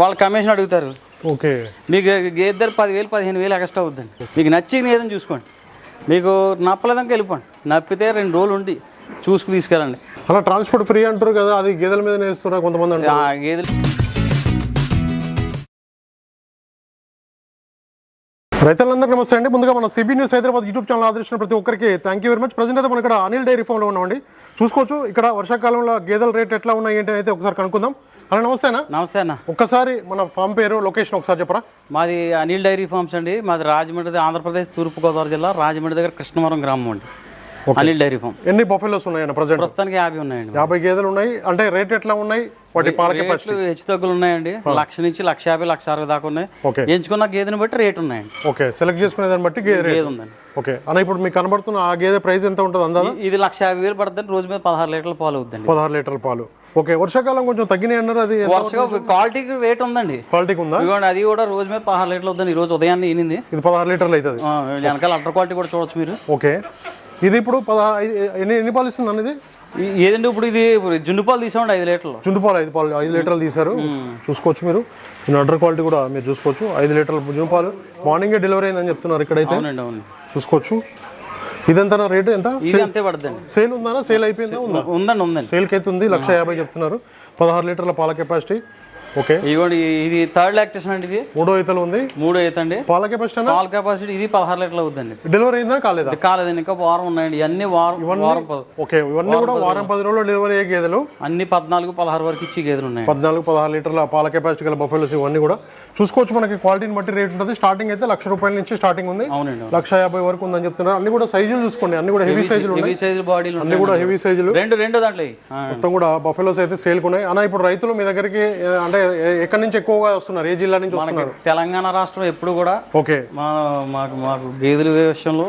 వాళ్ళు కమిషన్ అడుగుతారు. ఓకే. మీకు గేదె ధర పదివేలు పదిహేను వేలు ఎక్స్ట్రా అవుద్దండి. మీకు నచ్చింది ఏదని చూసుకోండి. మీకు నప్పలేదాక వెళ్ళిపోండి. నప్పితే రెండు రోజులు ఉండి చూసుకు తీసుకెళ్ళండి. అలా ట్రాన్స్పోర్ట్ ఫ్రీ అంటారు కదా అది గేదెల మీద వేస్తున్నారు కొంతమంది గేదెలు. రైతులందరికీ నమస్తే అండి. ముందుగా మన CB news Hyderabad YouTube channel ఆదరించిన ప్రతి ఒక్కరికి thank you very much present అయితే మనం ఇక్కడ అనిల్ డైరీ ఫామ్లో ఉన్నామండి. చూసుకోవచ్చు ఇక్కడ వర్షాకాలంలో గేదెల రేట్ ఎట్లా ఉన్నాయి ఏంటి అయితే ఒకసారి కనుక్కుందాం. అలా నమస్తేనా నమస్తే అన్న. ఒక్కసారి మన ఫామ్ పేరు లొకేషన్ ఒకసారి చెప్పరా? మాది అనిల్ డైరీ ఫార్మ్స్ అండి. మాది రాజమండ్రి ఆంధ్రప్రదేశ్ తూర్పుగోదావరి జిల్లా రాజమండ్రి దగ్గర కృష్ణవరం గ్రామం అండి. Anil dairy farm. ఎన్ని బఫెలోస్ ఉన్నాయండి ప్రజెంట్ ప్రస్తుతానికి యాభై ఉన్నాయండి. యాభై గేదెలు ఉన్నాయి. అంటే రేట్ ఎట్లా ఉన్నాయి? వాటి పాల కెపాసిటీ రేట్లు హెచ్చు తగ్గులు ఉన్నాయండి. లక్ష నుంచి లక్ష యాభై లక్ష అరవై దాకా ఉన్నాయి. ఎంచుకున్న గేదెని బట్టి రేట్ ఉన్నాయండి. ఓకే. సెలెక్ట్ చేసుకునే దాన్ని బట్టి గేదె రేట్. ఉందండి ఓకే. అన్న ఇప్పుడు మీకు కనబడుతున్న ఆ గేదె ప్రైస్ ఎంత ఉంటుంది అందాదా? ఇ- ఇది లక్ష యాభై వేలు పడుతుంది రోజు మీద పదహారు లీటర్ల పాలు అవుతుందండి పదహారు లీటర్ల పాలు. ఓకే వర్షాకాలం కొంచెం తగ్గినాయి అన్నారు అది వరుసగా క్వాలిటీకి రేట్ ఉందండి. క్వాలిటీకి ఉందా? ఇదిగోండి అది కూడా రోజు మీద పదహారు లీటర్లు అవుతుంది ఈ రోజు ఉదయాన్నే ఈనింది. ఇది పదహారు లీటర్లు అవుతుంది. వెనకాల అల్ట్రా క్వాలిటీ కూడా చూడొచ్చు మీరు. ఓకే. ఇది ఇప్పుడు పదహారు ఎన్ని ఎన్ని పాలు ఇస్తుంది అన్నది ఏదండి ఇప్పుడు ఇది? జున్ను పాలు తీసుకోండి ఐదు లీటర్లు. చుండు పాలు ఐదు పాలు ఐదు లీటర్లు తీశారు. చూసుకోవచ్చు మీరు. దీని అడ్డర్ క్వాలిటీ కూడా మీరు చూసుకోవచ్చు. ఐదు లీటర్ల జున్ను పాలు. మార్నింగే డెలివరీ అయిందని చెప్తున్నారు ఇక్కడైతే. చూసుకోవచ్చు. ఇదంతా రేటు ఎంత? ఇది అంతే పడుతుందండి సేల్ ఉందా? సేల్ అయిపోయిందా? ఉందా? ఉందండి ఉందండి. సేల్కి అయితే ఉంది? లక్ష యాభై చెప్తున్నారు. పదహారు లీటర్ల పాల కెపాసిటీ. ఓకే. ఇదిగోండి ఇది థర్డ్ లాక్టేషన్ అండి ఇది. మూడో ఈతలు ఉంది. మూడు అయితే అండి. పాల కెపాసిటీ అన్న? పాల కెపాసిటీ ఇది పదహారు లీటర్లు అవుతుందండి డెలివరీ అయిందా కాలేదా? ఇది కాలేదండి ఇంకా వారం ఉన్నాయండి. ఇవన్నీ వారం వారం పద- ఓకే ఇవన్నీ కూడా వారం పది రోజుల్లో డెలివరీ అయ్యే గేదెలు. అన్ని పద్నాలుగు పదహారు వరకు ఇచ్చి గేదెలు ఉన్నాయి పద్నాలుగు పదహారు లీటర్ల పాల కెపాసిటీ గల బఫెలోస్ ఇవన్నీ కూడా. చూసుకోవచ్చు మనకి క్వాలిటీని బట్టి రేట్ ఉంటుంది. స్టార్టింగ్ అయితే లక్ష రూపాయల నుంచి స్టార్టింగ్ ఉంది. అవునండి లక్ష యాభై వరకు ఉందని చెప్తున్నారు. అన్ని కూడా సైజులు చూసుకోండి. అన్ని కూడా హెవీ సైజులు హెవీ సైజు బాడీలు అన్ని కూడా హెవీ సైజులు రెండు రెండు దాంట్లో. మొత్తం కూడా బఫెలోస్ అయితే సేల్కి ఉన్నాయి. అన్న ఇప్పుడు రైతులు మీ దగ్గరికి అంటే ఎక్కడి నుంచి ఎక్కువగా వస్తున్నారు? ఏ జిల్లా నుంచి వస్తున్నారు? తెలంగాణ రాష్ట్రం ఎప్పుడు కూడా ఓకే. మా మాకు మాకు గేదెల విషయంలో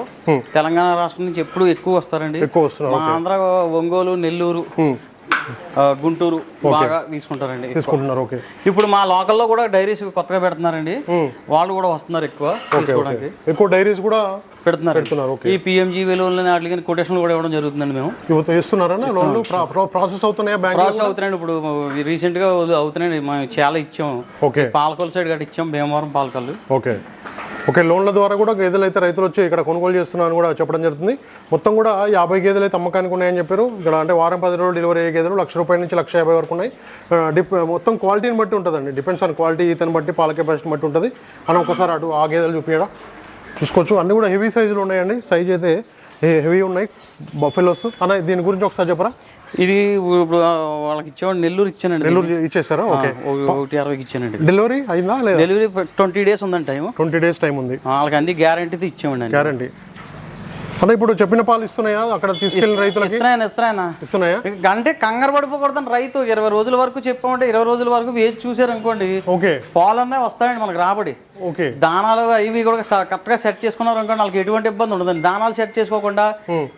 తెలంగాణ రాష్ట్రం నుంచి ఎప్పుడు ఎక్కువ వస్తారండి. ఎక్కువ వస్తున్నారు. మా ఆంధ్ర ఒంగోలు నెల్లూరు గుంటూరు బాగా తీసుకుంటారండి తీసుకుంటున్నారు ఓకే. ఇప్పుడు మా లోకల్లో కూడా డైరీస్ కొత్తగా పెడుతున్నారండి. వాళ్ళు కూడా వస్తున్నారు ఎక్కువ తీసుకోవడానికి. ఎక్కువ డైరీస్ కూడా పెడుతున్నారు. పెడుతున్నారు ఓకే. ఈ పిఎంజీ వెలువలని వాటికి కొటేషన్లు కూడా ఇవ్వడం జరుగుతుందండి మేము. లోన్లు ప్రాసెస్ అవుతున్నాయా బ్యాంక్ ప్రాసెస్ అవుతున్నాయండి. ఇప్పుడు రీసెంట్గా అవుతున్నాయండి. మేము చాలా ఇచ్చాం. ఓకే. పాలకొల్లు సైడ్ గట్ట ఇచ్చాం. భీమవరం పాలకొల్లు. ఓకే. ఓకే లోన్ల ద్వారా కూడా గేదెలు అయితే రైతులు వచ్చి ఇక్కడ కొనుగోలు చేస్తున్నారని కూడా చెప్పడం జరుగుతుంది. మొత్తం కూడా యాభై గేదెలు అయితే అమ్మకానికి ఉన్నాయని చెప్పారు. ఇక్కడ అంటే వారం పది రోజులు డెలివరీ అయ్యే గేదెలు లక్ష రూపాయల నుంచి లక్ష యాభై వరకు ఉన్నాయి. డిప్ మొత్తం క్వాలిటీని బట్టి ఉంటుందండి. డిపెండ్స్ ఆన్ క్వాలిటీ ఈతని బట్టి పాల కెపాసిటీని బట్టి ఉంటుంది. అని ఒకసారి అటు ఆ గేదెలు చూపించడం చూసుకోవచ్చు. అన్నీ కూడా హెవీ సైజులు ఉన్నాయండి. సైజ్ అయితే హెవీ ఉన్నాయి. బఫెలోస్ అన్న దీని గురించి ఒకసారి చెప్పరా? ఇది ఇప్పుడు వాళ్ళకి ఇచ్చామండి నెల్లూరు ఇచ్చానండి నెల్లూరు ఇచ్చేస్తారా ఓకే. ఒక- ఒకటి అరవైకి ఇచ్చానండి. డెలివరీ అయిందా లేదా? డెలివరీ ట్వంటీ డేస్ ఉందండి టైం ట్వంటీ డేస్ టైం ఉంది. వాళ్ళకి అన్ని గ్యారంటీతో ఇచ్చామండి. గ్యారంటీ. అన్న ఇప్పుడు చెప్పిన పాలు ఇస్తున్నాయా? అక్కడ తీసుకెళ్ళిన రైతులకి? ఇస్తున్నాయా? అంటే కంగారు పడిపోకూడదని రైతు. ఇరవై రోజుల వరకు చెప్పామంటే ఇరవై రోజుల వరకు వేచి చూసారు అనుకోండి ఓకే. పాలన్నీ వస్తాయండి మనకు రాబడి. ఓకే దానాలు ఇవి కూడా కరెక్ట్గా సెట్ చేసుకున్నారు అనుకోండి వాళ్ళకి ఎటువంటి ఇబ్బంది ఉండదండి. దానాలు సెట్ చేసుకోకుండా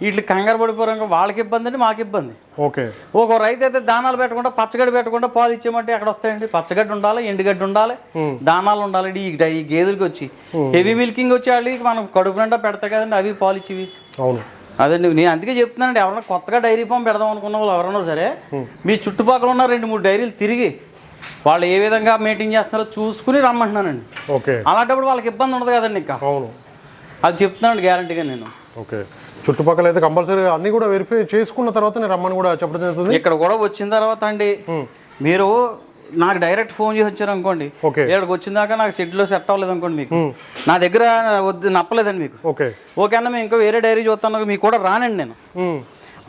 వీటికి కంగారు పడిపోయారు వాళ్ళకి ఇబ్బంది అండి మాకు ఇబ్బంది. ఓకే ఒక రైతు అయితే దానాలు పెట్టకుండా పచ్చగడ్డి పెట్టకుండా పాలు ఇచ్చామంటే ఎక్కడ వస్తాయండి? పచ్చగడ్డి ఉండాలి ఎండుగడ్డి ఉండాలి దానాలు ఉండాలి. ఈ గేదెలకి వచ్చి హెవీ మిల్కింగ్ వచ్చి వాళ్ళకి మనం కడుపు నిండా పెడతాయి కదండి అవి పాలు ఇచ్చివి. అవును. అదండి నేను అందుకే చెప్తున్నానండి ఎవరైనా కొత్తగా డైరీ ఫామ్ పెడదాం అనుకున్న వాళ్ళు ఎవరైనా సరే మీ చుట్టుపక్కల ఉన్న రెండు మూడు డైరీలు తిరిగి వాళ్ళు ఏ విధంగా మెయింటైన్ చేస్తున్నారో చూసుకుని రమ్మంటున్నానండి. ఓకే. అలాంటప్పుడు వాళ్ళకి ఇబ్బంది ఉండదు కదండి ఇంకా. అవును. అది చెప్తున్నాను గ్యారంటీగా నేను. ఓకే. చుట్టుపక్కల అయితే కంపల్సరీ అన్ని కూడా వెరిఫై చేసుకున్న తర్వాత నేను రమ్మని కూడా చెప్పడం జరుగుతుంది. ఇక్కడ కూడా వచ్చిన తర్వాత అండి మీరు నాకు డైరెక్ట్ ఫోన్ చేసి వచ్చారు అనుకోండి ఇక్కడికి వచ్చిన దాకా నాకు షెడ్లో సెట్ అవ్వలేదు అనుకోండి మీకు. నా దగ్గర వద్దు నప్పలేదండి మీకు. ఓకే. ఓకే అన్న మేము ఇంకా వేరే డైరీ చూస్తాను మీకు కూడా రానండి నేను.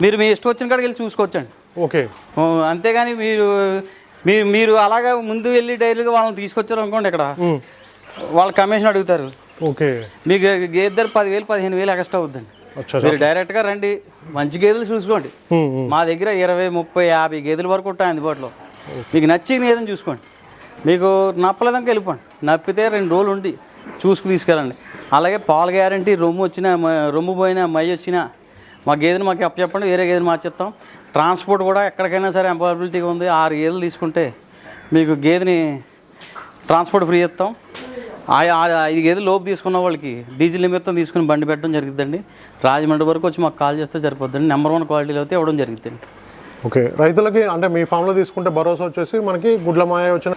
మీరు మీ ఇష్టం వచ్చిన కాడికి వెళ్ళి చూసుకోవచ్చండి. ఓకే. అంతేగాని మీరు మీరు మీరు అలాగా ముందు వెళ్ళి డైరీగా వాళ్ళని తీసుకొచ్చారు అనుకోండి ఇక్కడ. వాళ్ళు కమిషన్ అడుగుతారు. ఓకే. మీకు గేదె ధర పదివేలు పదిహేను వేలు ఎక్స్ట్రా అవుద్దండి. మీరు డైరెక్ట్గా రండి. మంచి గేదెలు చూసుకోండి. మా దగ్గర ఇరవై ముప్పై యాభై గేదెల వరకు ఉంటాయి అందుబాటులో. మీకు నచ్చింది ఏదని చూసుకోండి. మీకు నప్పలేదాక వెళ్ళిపోండి. నప్పితే రెండు రోజులు ఉండి చూసుకు తీసుకెళ్ళండి. అలాగే పాలు గ్యారంటీ రొమ్ము వచ్చినా రొమ్ము పోయినా మై వచ్చినా మా గేదెని మాకు అప్పచెప్పండి వేరే గేదెని మార్చేస్తాం. ట్రాన్స్పోర్ట్ కూడా ఎక్కడికైనా సరే అవైలబిలిటీగా ఉంది. ఆరు గేదెలు తీసుకుంటే మీకు గేదెని ట్రాన్స్పోర్ట్ ఫ్రీ ఇస్తాం. ఆ ఐదు గేదెలు లోపు తీసుకున్న వాళ్ళకి డీజిల్ నిమిత్తం తీసుకుని బండి పెట్టడం జరుగుతుందండి. రాజమండ్రి వరకు వచ్చి మాకు కాల్ చేస్తే సరిపోద్దండి. నెంబర్ వన్ క్వాలిటీలో అయితే ఇవ్వడం జరుగుతుంది ఓకే. రైతులకి అంటే మీ ఫామ్లో తీసుకుంటే భరోసా వచ్చేసి మనకి గుడ్ల మాయ వచ్చిన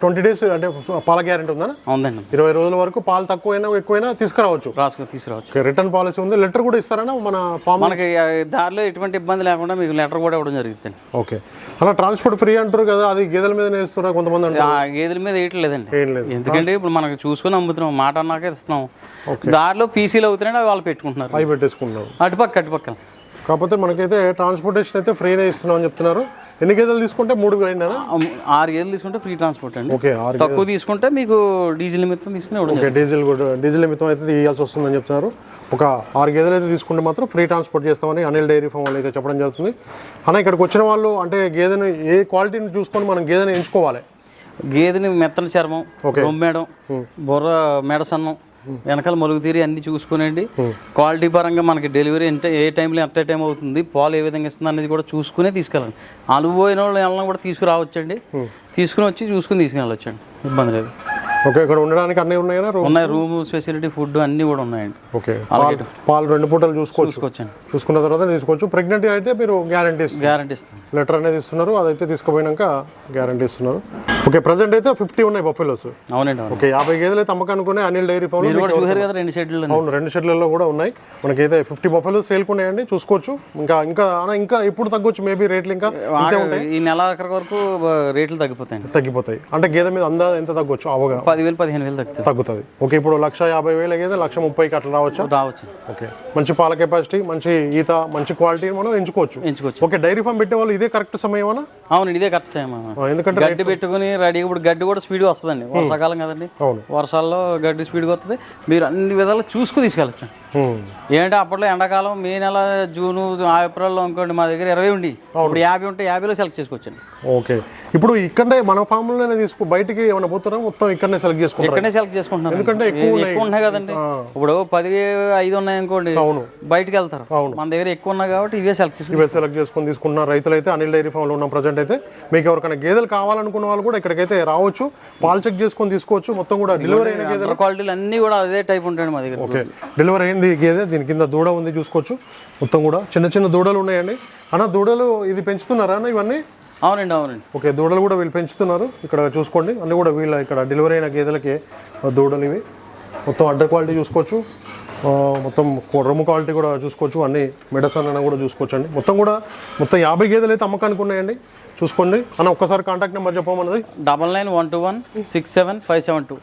ట్వంటీ డేస్ అంటే పాల గ్యారెంటీ ఉందా? ఉందండి. ఇరవై రోజుల వరకు పాలు తక్కువైనా ఎక్కువైనా తీసుకురావచ్చు. రాసుకొని తీసుకురావచ్చు. రిటర్న్ పాలసీ ఉంది. లెటర్ కూడా ఇస్తారనా మన ఫామ్? మనకి దారిలో ఎటువంటి ఇబ్బంది లేకుండా మీకు లెటర్ కూడా ఇవ్వడం జరుగుతుంది ఓకే. అలా ట్రాన్స్పోర్ట్ ఫ్రీ అంటారు కదా అది గేదెల మీద వేస్తున్నారు కొంతమంది గేదెల మీద వేయట్లేదండి. ఏం లేదు. ఎందుకంటే ఇప్పుడు మనకి చూసుకొని అమ్ముతున్నాం మాట అన్నాక ఇస్తున్నాం. దారిలో పీసీలు అవుతున్నాయి అవి వాళ్ళు పెట్టుకుంటున్నారు. అవి పెట్టేసుకుంటున్నారు. అటుపక్క అటుపక్క కాకపోతే మనకైతే ట్రాన్స్పోర్టేషన్ అయితే ఫ్రీనే ఇస్తున్నాం అని చెప్తున్నారు. ఎన్ని గేదెలు తీసుకుంటే మూడు అమ్- ఆరు గేదెలు తీసుకుంటే ఫ్రీ ట్రాన్స్పోర్ట్ అండి. ఓకే ఆరు తక్కువ తీసుకుంటే మీకు డీజిల్ నిమిత్తం తీసుకుని ఓకే డీజిల్ కూడా డీజిల్ నిమిత్తం అయితే ఇవ్వాల్సి వస్తుందని చెప్తున్నారు. ఒక ఆరు గేదెలు అయితే తీసుకుంటే మాత్రం ఫ్రీ ట్రాన్స్పోర్ట్ చేస్తామని అనిల్ డైరీ ఫామ్ వాళ్ళు అయితే చెప్పడం జరుగుతుంది. అన్న ఇక్కడికి వచ్చిన వాళ్ళు అంటే గేదెని ఏ క్వాలిటీని చూసుకొని మనం గేదెని ఎంచుకోవాలి? గేదెని మెత్తని చర్మం రొమ్మేడం బుర్ర మెడసన్నం వెనకాల మలుగు తీరి అన్ని చూసుకునేయండి క్వాలిటీ పరంగా మనకి డెలివరీ ఎంత ఏ టైంలో ఎంత టైం అవుతుంది పాలు ఏ విధంగా ఇస్తుంది అనేది కూడా చూసుకునే తీసుకెళ్ళండి. అనుభవైన వాళ్ళు వెళ్ళినా కూడా తీసుకురావచ్చండి. తీసుకుని వచ్చి చూసుకుని తీసుకెళ్ళొచ్చండి. ఇబ్బంది లేదు. ఓకే ఇక్కడ ఉండడానికి అన్నీ ఉన్నాయా ఉన్నాయి రూమ్ ఫెసిలిటీ ఫుడ్ అన్నీ కూడా ఉన్నాయండి. ఓకే పాలు రెండు పూటలు చూసుకోవచ్చు. చూసుకున్న తర్వాత తీసుకోవచ్చు. ప్రెగ్నెంట్ అయితే మీరు గ్యారంటీ గ్యారంటీ లెటర్ అనేది ఇస్తున్నారు అదైతే తీసుకుపోయినాక గ్యారంటీ ఇస్తున్నారు. ఓకే ప్రజెంట్ అయితే ఫిఫ్టీ ఉన్నాయి బఫెలోస్ అవునండి అవును ఓకే యాభై గేదెలు అయితే అమ్మకానుకునే అనిల్ డైరీ ఫామ్ చూసారు కదా రెండు షెడ్యూల్ అవును రెండు షెడ్లలో కూడా ఉన్నాయి. మనకైతే ఫిఫ్టీ బఫెలో సేల్కున్నాయండి చూసుకోవచ్చు. ఇంకా ఇంకా ఇంకా ఎప్పుడు తగ్గొచ్చు మేబీ రేట్లు ఇంకా ఈ నెల ఆఖరి వరకు రేట్లు తగ్గిపోతాయండి. తగ్గిపోతాయి. అంటే గేదె మీద అందా ఎంత తగ్గొచ్చు? అవగా పదివేలు పదిహేను వేలు తగ్గుతాయి తగ్గుతుంది. ఓకే ఇప్పుడు లక్ష యాభై వేల గేదె లక్ష ముప్పైకి అట్లా రావచ్చా? రావచ్చు. ఓకే మంచి పాల కెపాసిటీ మంచి ఈత మంచి క్వాలిటీ మనం ఎంచుకోవచ్చు. ఎంచుకోవచ్చు. ఓకే డైరీ ఫామ్ పెట్టే వాళ్ళు ఇదే కరెక్ట్ సమయం అవునండి ఇదే కరెక్ట్ ఆ, ఎందుకంటే గడ్డి పెట్టుకుని రెడీ ఇప్పుడు గడ్డి కూడా స్పీడ్గా వస్తుందండి. వర్షాకాలం కదండి. వర్షాల్లో గడ్డి స్పీడ్గా వస్తుంది. మీరు అన్ని విధాలు చూసుకుని తీసుకెళ్ళచ్చు. ఏంటంటే అప్పట్లో ఎండాకాలం మే నెల జూను ఏప్రిల్లో అనుకోండి మా దగ్గర ఇరవై ఉండి. ఇప్పుడు యాభై ఉంటే యాభైలో సెలెక్ట్ చేసుకోవచ్చండి. ఓకే. ఇప్పుడు ఇక్కడే మన ఫామ్లోనే తీసుకో బయటికి ఏమైనా పోతారా? మొత్తం ఇక్కడనే సెలెక్ట్ చేసుకుంటారు? ఇక్కడనే సెలెక్ట్ చేసుకుంటున్నాను ఎందుకంటే ఎక్కువ ఉన్నాయి. కదండి. ఇప్పుడు పది ఐదు ఉన్నాయి అనుకోండి అవును. బయటికి వెళ్తారు. మన దగ్గర ఎక్కువ ఉన్నాయి కాబట్టి ఇవే సెలెక్ట్ చేసుకుంటాం ఇవే సెలెక్ట్ చేసుకొని తీసుకున్న రైతులు అయితే అనిల్ డైరీ ఫామ్లో ఉన్న ప్రజెంట్ అయితే మీకు ఎవరికైనా గేదెలు కావాలనుకున్న వాళ్ళు కూడా ఇక్కడికైతే రావచ్చు. పాలు చెక్ చేసుకొని తీసుకోవచ్చు. మొత్తం కూడా డెలివరీ అయిన గేదె అదర్ క్వాలిటీలు అన్నీ కూడా అదే టైప్ ఉంటాయండి మా దగ్గర. ఓకే. డెలివరీ అయింది గేదె. దీని కింద దూడ ఉంది చూసుకోవచ్చు. మొత్తం కూడా చిన్న చిన్న దూడలు ఉన్నాయండి. అన్న దూడలు ఇది పెంచుతున్నారా అన్న ఇవన్నీ? అవునండి అవునండి. ఓకే దూడలు కూడా వీళ్ళు పెంచుతున్నారు. ఇక్కడ చూసుకోండి. అన్ని కూడా వీళ్ళ ఇక్కడ డెలివరీ అయిన గేదెలకి దూడలు ఇవి. మొత్తం అడ్డర్ క్వాలిటీ చూసుకోవచ్చు. మొత్తం రొమ్ము క్వాలిటీ కూడా చూసుకోవచ్చు. అన్ని మెడసన్ అన్న కూడా చూసుకోవచ్చు అండి మొత్తం కూడా మొత్తం యాభై గేదెలు అయితే అమ్మకానికి ఉన్నాయండి. చూసుకోండి. అన్న ఒక్కసారి contact number చెప్పమన్నది. Double nine one two one six seven five seven two.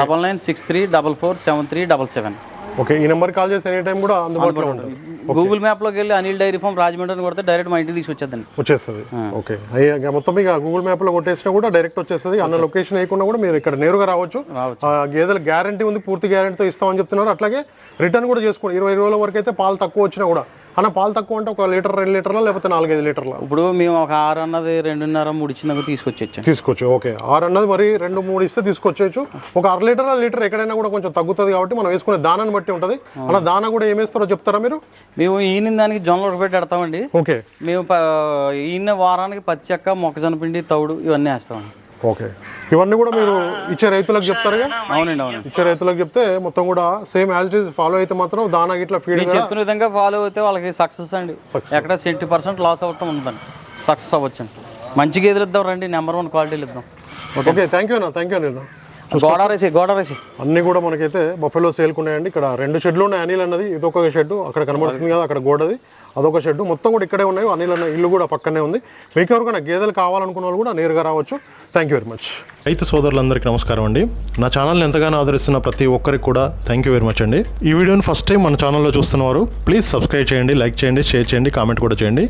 Double nine six three double four seven three double seven. Okay ఈ నెంబర్ కాల్ చేసి ఎనీ టైం కూడా అందుబాటులో ఉంటుంది. గూగుల్ మ్యాప్లోకి వెళ్ళి అనిల్ డైరీ ఫామ్ రాజమండ్రి కొడితే డైరెక్ట్ మా ఇంటికి తీసుకొచ్చేద్దండి. వచ్చేస్తుంది. ఓకే అయ్యా మొత్తం ఇక గూగుల్ మ్యాప్లో కొట్టేసినా కూడా డైరెక్ట్ వచ్చేస్తుంది. అన్న లొకేషన్ వేయకుండా కూడా మీరు ఇక్కడ నేరుగా రావచ్చు. గేదెల గ్యారంటీ ఉంది పూర్తి గ్యారంటీతో ఇస్తామని చెప్తున్నారు. అట్లాగే రిటర్న్ కూడా చేసుకోండి. ఇరవై రోజుల వరకు అయితే పాలు తక్కువ వచ్చినా కూడా. అన్న పాలు తక్కువ అంటే ఒక లీటర్ రెండు లీటర్ల లేకపోతే నాలుగైదు లీటర్ల? ఇప్పుడు మేము ఒక ఆరు అన్నది రెండున్నర మూడు ఇచ్చినాక తీసుకొచ్చేచ్చాం. తీసుకోవచ్చు ఓకే. ఆరు అన్నది మరి రెండు మూడు ఇస్తే తీసుకొచ్చేయచ్చు. ఒక అర లీటర్ లీటర్ ఎక్కడైనా కూడా కొంచెం తగ్గుతుంది కాబట్టి మనం వేసుకునే దానాన్ని బట్టి ఉంటుంది. అలా దానా కూడా ఏం వేస్తారో చెప్తారా మీరు? మేము ఈయన దానికి జొన్నలు ఉడకబెట్టి పెడతామండి. ఓకే. మేము ఈయన వారానికి పత్తి చెక్క మొక్కజొన్న పిండి తౌడు ఇవన్నీ వేస్తామండి. ఓకే. ఇవన్నీ కూడా మీరు ఇచ్చే రైతులకు చెప్తారుగా? అవునండి అవునండి ఇచ్చే రైతులకు చెప్తే మొత్తం కూడా same as it is follow అయితే మాత్రం దానా గిట్ల ఫీడ్ చెప్పిన విధంగా ఫాలో అయితే వాళ్ళకి సక్సెస్ అండి. ఎక్కడ సెవెంటీ పర్సెంట్ లాస్ అవ్వటం ఉందండి సక్సెస్ అవ్వచ్చండి. మంచి గేదెలు ఇద్దాం రండి నెంబర్ వన్ క్వాలిటీలు ఇద్దాం. ఓకే థ్యాంక్ యూ అన్న థ్యాంక్ యూ అన్న. గోడారేసి గోడారేసి అన్నీ కూడా మనకైతే బఫెలో సేల్కున్నాయండి ఇక్కడ రెండు షెడ్లు ఉన్నాయి అనిల్ అన్నది ఇదొక షెడ్ అక్కడ కనబడుతుంది కదా అక్కడ గోడది అదొక షెడ్ మొత్తం కూడా ఇక్కడే ఉన్నాయి అనిల్ అన్న ఇల్లు కూడా పక్కనే ఉంది. మీకు ఎవరికైనా గేదెలు కావాలనుకున్న వాళ్ళు కూడా నేరుగా రావచ్చు. థ్యాంక్ యూ వెరీ మచ్ రైతు సోదరులందరికీ నమస్కారం అండి. నా ఛానల్ని ఎంతగానో ఆదరిస్తున్న ప్రతి ఒక్కరికి కూడా థ్యాంక్ యూ వెరీ మచ్ అండి. ఈ వీడియోని ఫస్ట్ టైం మన ఛానల్లో చూస్తున్నవారు ప్లీజ్ సబ్స్క్రైబ్ చేయండి లైక్ చేయండి షేర్ చేయండి కామెంట్ కూడా చేయండి.